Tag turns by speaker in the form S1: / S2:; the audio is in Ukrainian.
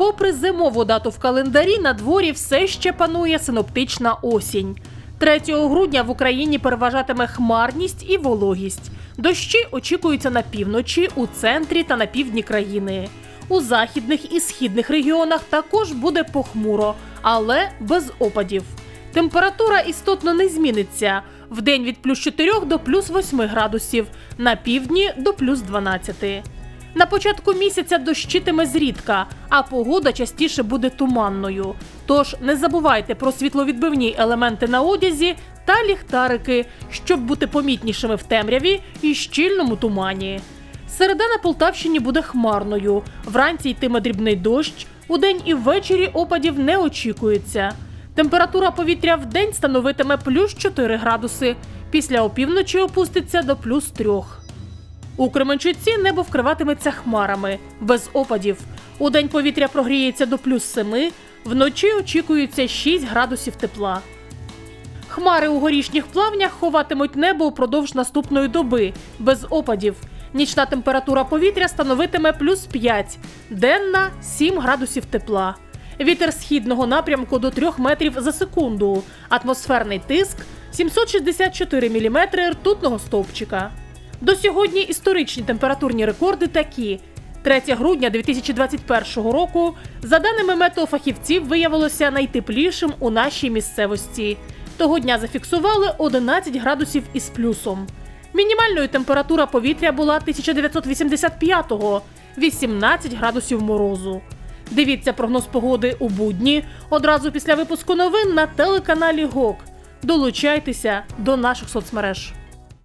S1: Попри зимову дату в календарі, на дворі все ще панує синоптична осінь. 3 грудня в Україні переважатиме хмарність і вологість. Дощі очікуються на півночі, у центрі та на півдні країни. У західних і східних регіонах також буде похмуро, але без опадів. Температура істотно не зміниться. Вдень від плюс 4 до плюс 8 градусів, на півдні до плюс 12. На початку місяця дощитиме зрідка, а погода частіше буде туманною. Тож не забувайте про світловідбивні елементи на одязі та ліхтарики, щоб бути помітнішими в темряві і щільному тумані. Середа на Полтавщині буде хмарною. Вранці йтиме дрібний дощ. Удень і ввечері опадів не очікується. Температура повітря в день становитиме плюс 4 градуси. Після опівночі опуститься до плюс 3. У Кременчуці небо вкриватиметься хмарами, без опадів. Удень повітря прогріється до плюс 7, вночі очікується 6 градусів тепла. Хмари у горішніх плавнях ховатимуть небо упродовж наступної доби, без опадів. Нічна температура повітря становитиме плюс 5, денна 7 градусів тепла. Вітер східного напрямку до 3 метрів за секунду. Атмосферний тиск 764 мм ртутного стовпчика. До сьогодні історичні температурні рекорди такі. 3 грудня 2021 року, за даними метеофахівців, виявилося найтеплішим у нашій місцевості. Того дня зафіксували 11 градусів із плюсом. Мінімальною температура повітря була 1985-го – 18 градусів морозу. Дивіться прогноз погоди у будні одразу після випуску новин на телеканалі ГОК. Долучайтеся до наших соцмереж.